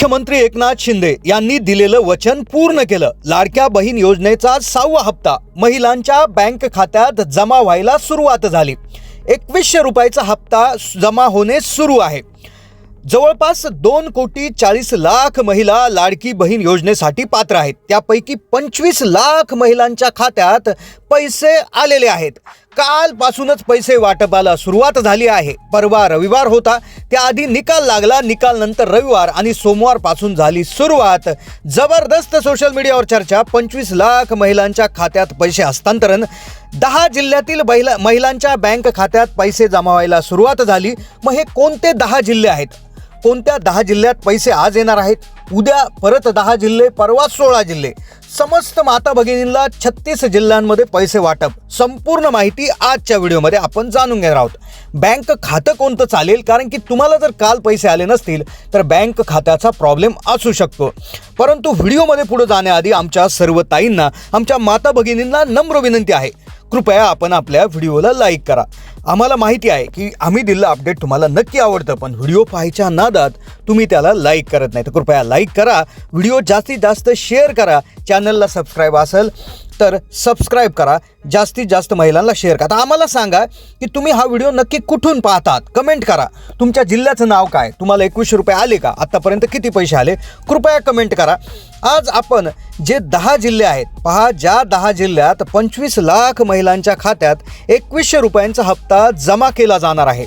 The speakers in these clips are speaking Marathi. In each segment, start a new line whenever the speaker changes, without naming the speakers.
मुख्यमंत्री एकनाथ शिंदे यांनी दिलेलं वचन पूर्ण केलं. लाडक्या बहीण योजनेचा सहावा हप्ता महिलांच्या बँक खात्यात जमा व्हायला सुरुवात झाली. एकवीसशे रुपयाचा हप्ता जमा होणे सुरू आहे. जवळपास दोन कोटी चाळीस लाख महिला लाडकी बहीण योजनेसाठी पात्र आहेत. त्यापैकी पंचवीस लाख महिलांच्या खात्यात पैसे आलेले आहेत. कालपासूनच पैसे वाटपाला सुरुवात झाली आहे. परवा रविवार होता त्याआधी निकाल लागला. निकाल नंतर रविवार आणि सोमवारपासून झाली सुरुवात. जबरदस्त सोशल मीडियावर चर्चा. पंचवीस लाख महिलांच्या खात्यात पैसे हस्तांतरण. दहा जिल्ह्यातील महिला महिलांच्या बँक खात्यात पैसे जमा व्हायला सुरुवात झाली. मग हे कोणते दहा जिल्हे आहेत? कोणत्या दहा जिल्ह्यात पैसे आज येणार आहेत? उद्या परत दहा जिल्हे परवा सोळा जिल्हे. समस्त माता भगिनींना छत्तीस जिल्ह्यांमध्ये पैसे वाटप. संपूर्ण माहिती आजच्या व्हिडिओमध्ये आपण जाणून घेणार आहोत. बँक खातं कोणतं चालेल? कारण की तुम्हाला जर काल पैसे आले नसतील तर बँक खात्याचा प्रॉब्लेम असू शकतो. परंतु व्हिडिओमध्ये पुढे जाण्याआधी आमच्या सर्व ताईंना आमच्या माता भगिनींना नम्र विनंती आहे. कृपया आपण आपल्या व्हिडिओला लाईक करा. आम्हाला माहिती आहे की आम्ही दिलेलं अपडेट तुम्हाला नक्की आवडतं पण व्हिडिओ पाहायच्या नादात तुम्ही त्याला लाईक करत नाही. तर कृपया लाईक करा व्हिडिओ जास्तीत जास्त शेअर करा चॅनलला सबस्क्राईब असेल तर सबस्क्राईब करा. जास्तीत जास्त महिलांना शेअर करा. आता आम्हाला सांगा की तुम्ही हा व्हिडिओ नक्की कुठून पाहतात? कमेंट करा. तुमच्या जिल्ह्याचं नाव काय? तुम्हाला एकवीसशे रुपये आले का? आत्तापर्यंत किती पैसे आले? कृपया कमेंट करा. आज आपण जे दहा जिल्हे आहेत पहा ज्या दहा जिल्ह्यात पंचवीस लाख महिलांच्या खात्यात एकवीसशे रुपयांचा हप्ता जमा केला जाणार आहे.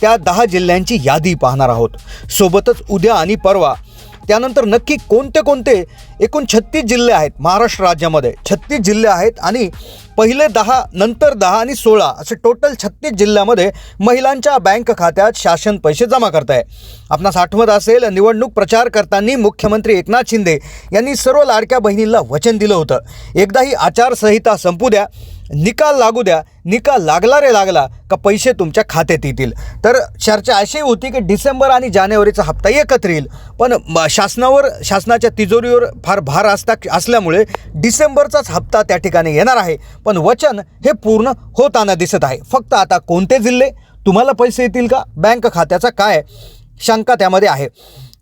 त्या दहा जिल्ह्यांची यादी पाहणार आहोत. सोबतच उद्या आणि परवा त्यानंतर नक्की कोणते कोणते एकूण छत्तीस जिल्हे आहेत महाराष्ट्र राज्यामध्ये? छत्तीस जिल्हे आहेत आणि पहिले दहा नंतर दहा आणि सोळा असे टोटल छत्तीस जिल्ह्यामध्ये महिलांच्या बँक खात्यात शासन पैसे जमा करत आहे आपणास आठवत असेल निवडणूक प्रचार करताना मुख्यमंत्री एकनाथ शिंदे यांनी सर्व लाडक्या बहिणींना वचन दिलं होतं. एकदा ही आचारसंहिता संपू द्या. निकाल लागू द्या निकाल लागला रे लागला का पैसे तुमच्या खात्यात येतील. तर चर्चा अशी होती की डिसेंबर आणि जानेवारीचा हप्ता एकत्र येईल. पण शासनावर शासनाच्या तिजोरीवर फार भार असता असल्यामुळे डिसेंबरचाच हप्ता त्या ठिकाणी येणार आहे. पण वचन हे पूर्ण होताना दिसत आहे. फक्त आता कोणते जिल्हे? तुम्हाला पैसे येतील का? बँक खात्याचा काय? शंका त्यामध्ये आहे.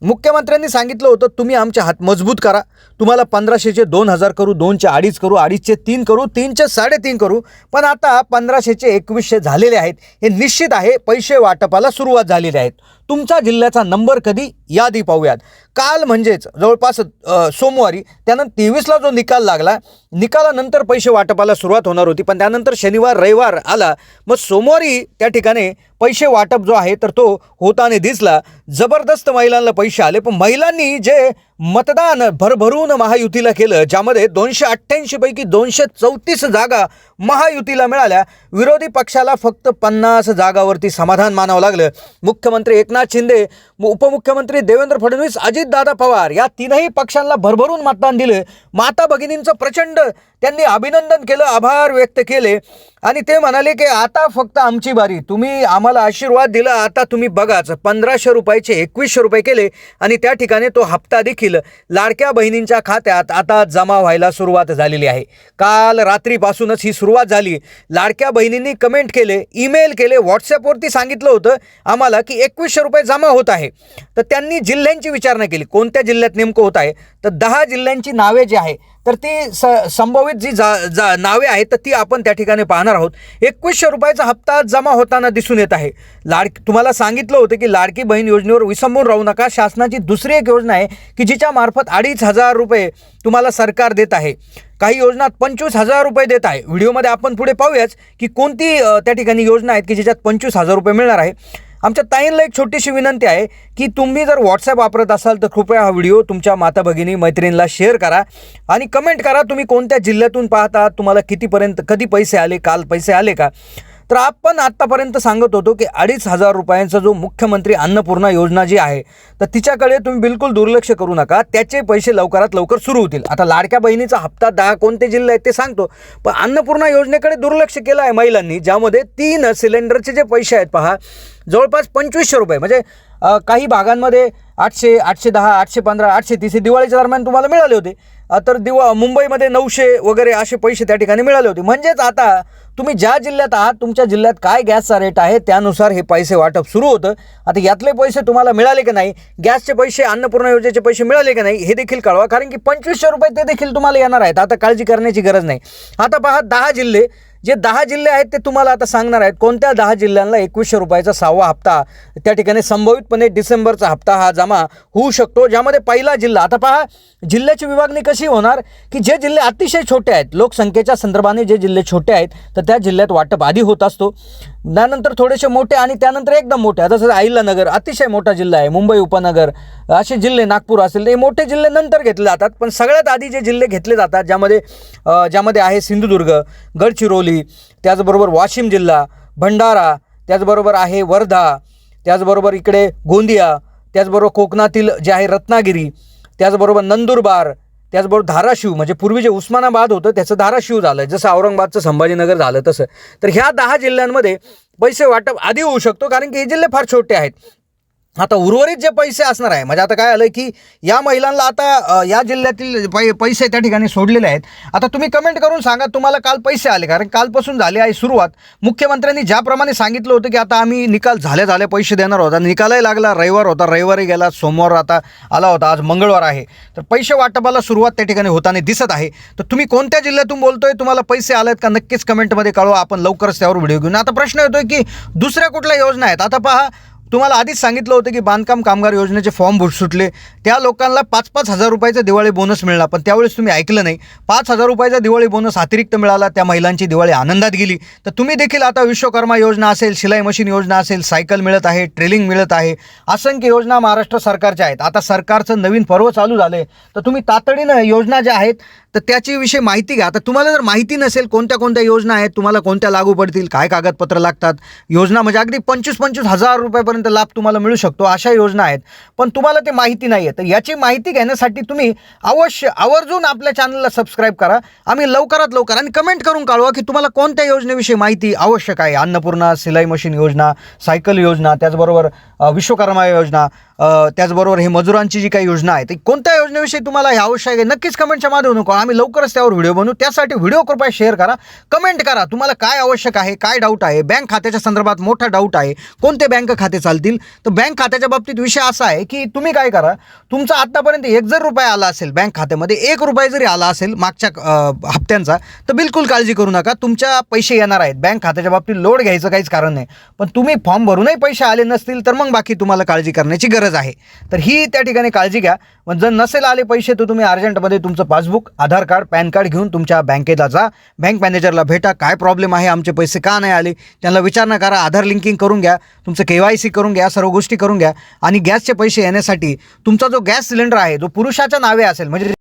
मुख्यमंत्र्यांनी सांगितलं होतं तुम्ही आमचे हात मजबूत करा. तुम्हाला पंधराशेचे दोन हजार करू दोनचे अडीच करू अडीचचे तीन करू तीनचे साडेतीन करू. पण आता पंधराशेचे एकवीसशे झालेले आहेत. हे निश्चित आहे पैसे वाटपाला सुरुवात झालेली आहेत. तुमचा जिल्ह्याचा नंबर कधी यादी पाहूयात. काल म्हणजेच जवळपास सोमवारी त्यानंतर तेवीसला जो निकाल लागला निकालानंतर पैसे वाटपाला सुरुवात होणार होती पण त्यानंतर शनिवार रविवार आला. मग सोमवारी त्या ठिकाणी पैसे वाटप जो आहे तर तो होताना दिसला. जबरदस्त महिलांना पैसे आले पण महिलांनी जे मतदान भरभरून महायुतीला केलं ज्यामध्ये दोनशे अठ्ठ्याऐंशी पैकी दोनशे चौतीस जागा महायुतीला मिळाल्या. विरोधी पक्षाला फक्त पन्नास जागावरती समाधान मानावं लागलं. मुख्यमंत्री एकनाथ शिंदे उपमुख्यमंत्री देवेंद्र फडणवीस अजितदादा पवार या तीनही पक्षांना भरभरून मतदान दिलं. माता भगिनींचं प्रचंड त्यांनी अभिनंदन केलं आभार व्यक्त केले. आणि ते म्हणाले की आता फक्त आमची बारी. तुम्ही आम्हाला आशीर्वाद दिला. आता तुम्ही बघाच. पंधराशे रुपयाचे एकवीसशे रुपये केले आणि त्या ठिकाणी तो हप्ता देखील लाडक्या बहिणींच्या खात्यात आता जमा व्हायला सुरुवात झालेली आहे. काल रात्रीपासूनच ही सुरुवात झाली. लाडक्या बहिणींनी कमेंट केले ईमेल केले व्हॉट्सअपवरती सांगितलं होतं आम्हाला की एकवीसशे रुपये जमा होत आहे. तर त्यांनी जिल्ह्यांची विचारणा केली. कोणत्या जिल्ह्यात नेमकं होत आहे? तर दहा जिल्ह्यांची नावे जी आहे तर ती स संभवित जी जा जा नावे आहेत तर ती आपण त्या ठिकाणी पाहणार आहोत. एकवीसशे रुपयाचा हप्ता जमा होताना दिसून येत आहे. लाड तुम्हाला सांगितलं होतं की लाडकी बहीण योजनेवर विसंबून राहू नका. शासनाची दुसरी एक योजना आहे की जिच्या मार्फत अडीच हजार रुपये तुम्हाला सरकार देत आहे. काही योजनात पंचवीस हजार रुपये देत आहे. व्हिडिओमध्ये आपण पुढे पाहूयाच की कोणती त्या ठिकाणी योजना आहेत की ज्याच्यात पंचवीस हजार रुपये मिळणार आहे. आमच्या ताईंना एक छोटीशी विनंती आहे की तुम्ही जर व्हॉट्सॲप वापरत असाल तर कृपया हा व्हिडिओ तुमच्या माता भगिनी मैत्रिणीला शेअर करा आणि कमेंट करा तुम्ही कोणत्या जिल्ह्यातून पाहता तुम्हाला कितीपर्यंत कधी पैसे आले काल पैसे आले का? तर आपण आत्तापर्यंत सांगत होतो की अडीच हजार रुपयांचा जो मुख्यमंत्री अन्नपूर्णा योजना जी आहे तर तिच्याकडे तुम्ही बिलकुल दुर्लक्ष करू नका. त्याचे पैसे लवकरात लवकर सुरू होतील. आता लाडक्या बहिणीचा हप्ता दहा कोणते जिल्हे आहेत ते सांगतो. पण अन्नपूर्णा योजनेकडे दुर्लक्ष केलं आहे महिलांनी ज्यामध्ये तीन सिलेंडरचे जे पैसे आहेत पहा जवळपास पंचवीसशे रुपये. म्हणजे काही भागांमध्ये आठशे आठशे दहा आठशे पंधरा आठशे तीस हे दिवाळीच्या दरम्यान तुम्हाला मिळाले होते. तर दिवा मुंबईमध्ये नऊशे वगैरे असे पैसे त्या ठिकाणी मिळाले होते. म्हणजेच आता तुम्ही ज्या जिल्ह्यात आहात तुमच्या जिल्ह्यात काय गॅसचा रेट आहे त्यानुसार हे पैसे वाटप सुरू होतं. आता यातले पैसे तुम्हाला मिळाले की नाही गॅसचे पैसे अन्नपूर्णा योजनेचे पैसे मिळाले की नाही हे देखील कळवा कारण की पंचवीसशे रुपये ते देखील तुम्हाला येणार आहेत. आता काळजी करण्याची गरज नाही. आता पहा दहा जिल्हे जे दहा जिल्हे आहेत ते तुम्हाला आता सांगणार आहेत कोणत्या दहा जिल्ह्यांना एकवीसशे रुपयाचा सहावा हप्ता त्या ठिकाणी संभवितपणे डिसेंबरचा हप्ता हा जमा होऊ शकतो ज्यामध्ये पहिला जिल्हा आता पहा जिल्ह्याची विभागणी कशी होणार की जे जिल्हे अतिशय छोटे आहेत लोकसंख्येच्या संदर्भाने जे जिल्हे छोटे आहेत तर त्या जिल्ह्यात वाटप आधी होत असतो. त्यानंतर थोडेसे मोठे आणि त्यानंतर एकदम मोठे. आता जसं अहिल्यानगर अतिशय मोठा जिल्हा आहे. मुंबई उपनगर असे जिल्हे नागपूर असेल ते मोठे जिल्हे नंतर घेतले जातात. पण सगळ्यात आधी जे जिल्हे घेतले जातात ज्यामध्ये ज्यामध्ये आहे सिंधुदुर्ग गडचिरोली त्याचबरोबर वाशिम जिल्हा भंडारा त्याचबरोबर आहे वर्धा त्याचबरोबर इकडे गोंदिया त्याचबरोबर कोकणातील जे आहे रत्नागिरी त्याचबरोबर नंदुरबार त्याचबरोबर धाराशिव म्हणजे पूर्वी जे उस्मानाबाद होतं त्याचं धाराशिव झालं. जसं औरंगाबादचं संभाजीनगर झालं तसं. तर ह्या दहा जिल्ह्यांमध्ये पैसे वाटप आधी होऊ शकतो कारण की हे जिल्हे फार छोटे आहेत. आता उर्वरित जे पैसे असणार आहे म्हणजे आता काय आलं की या महिलांना आता या जिल्ह्यातील पै पैसे त्या ठिकाणी सोडलेले आहेत. आता तुम्ही कमेंट करून सांगा तुम्हाला काल पैसे आले कारण कालपासून झाली आहे सुरुवात. मुख्यमंत्र्यांनी ज्याप्रमाणे सांगितलं होतं की आता आम्ही निकाल झाले झाले पैसे देणार होता निकालही लागला रविवार होता रविवारी गेला सोमवार आता आला होता आज मंगळवार आहे. तर पैसे वाटपाला सुरुवात त्या ठिकाणी होताना दिसत आहे. तर तुम्ही कोणत्या जिल्ह्यातून बोलतोय? तुम्हाला पैसे आलेत का? नक्कीच कमेंटमध्ये कळवा. आपण लवकरच त्यावर व्हिडिओ घेऊन. आता प्रश्न येतोय की दुसऱ्या कुठल्या योजना आहेत? आता पहा तुम्हाला आधीच सांगितलं होतं की बांधकाम कामगार योजनेचे फॉर्म बुट सुटले. त्या लोकांना पाच पाच हजार रुपयाचा दिवाळी बोनस मिळाला पण त्यावेळेस तुम्ही ऐकलं नाही. पाच हजार रुपयाचा दिवाळी बोनस अतिरिक्त मिळाला त्या महिलांची दिवाळी आनंदात गेली. तर तुम्ही देखील आता विश्वकर्मा योजना असेल शिलाई मशीन योजना असेल सायकल मिळत आहे ट्रेलिंग मिळत आहे असंख्य योजना महाराष्ट्र सरकारच्या आहेत. आता सरकारचं नवीन पर्व चालू झालं आहे तर तुम्ही तातडीनं योजना ज्या आहेत तर त्याची विषयी माहिती घ्या. आता तुम्हाला जर माहिती नसेल कोणत्या कोणत्या योजना आहेत तुम्हाला कोणत्या लागू पडतील काय कागदपत्र लागतात योजना म्हणजे अगदी पंचवीस पंचवीस हजार रुपयापर्यंत लाभ तुम्हाला मिळू शकतो अशा योजना आहेत. पण तुम्हाला ते माहिती नाही आहे तर याची माहिती घेण्यासाठी तुम्ही अवश्य आवर्जून आपल्या चॅनलला सबस्क्राईब करा. आम्ही लवकरात लवकर आणि कमेंट करून कळवा की तुम्हाला कोणत्या योजनेविषयी माहिती आवश्यक आहे. अन्नपूर्णा सिलाई मशीन योजना सायकल योजना त्याचबरोबर विश्वकर्मा योजना त्याचबरोबर हे मजुरांची जी काही योजना आहे ती कोणत्या योजनेविषयी तुम्हाला हे आवश्यक आहे नक्कीच कमेंटच्या माध्यमातून नको आम्ही लवकरच त्यावर व्हिडिओ बनवू. त्यासाठी व्हिडिओ कृपया शेअर करा. कमेंट करा. तुम्हाला काय आवश्यक आहे? काय डाऊट आहे? बँक खात्याच्या संदर्भात मोठा डाऊट आहे. कोणते बँक खाते चालतील. तर बँक खात्याच्या बाबतीत विषय असा आहे की तुम्ही काय करा तुमचा आत्तापर्यंत एक जर रुपया आला असेल बँक खात्यामध्ये एक रुपया जरी आला असेल मागच्या हप्त्यांचा तर बिलकुल काळजी करू नका. तुमच्या पैसे येणार आहेत. बँक खात्याच्या बाबतीत लोड घ्यायचं काहीच कारण नाही. पण तुम्ही फॉर्म भरूनही पैसे आले नसतील तर मग बाकी तुम्हाला काळजी करण्याची गरज आहे. तर ही त्या ठिकाणी काळजी घ्या. पण जर नसेल आले पैसे तर तुम्ही अर्जंटमध्ये तुमचं passbook Aadhaar card PAN card घेऊन तुमच्या बँकेला जा. बँक मॅनेजरला भेटा. काय प्रॉब्लेम आहे? आमचे पैसे का नाही आले? त्यांना विचारणा करा. आधार लिंकिंग करून घ्या. तुमचं के वाय सी करून घ्या सर्व गोष्टी करून घ्या आणि गॅसचे पैसे येण्यासाठी तुमचा जो गॅस सिलेंडर आहे जो पुरुषाच्या नावे असेल म्हणजे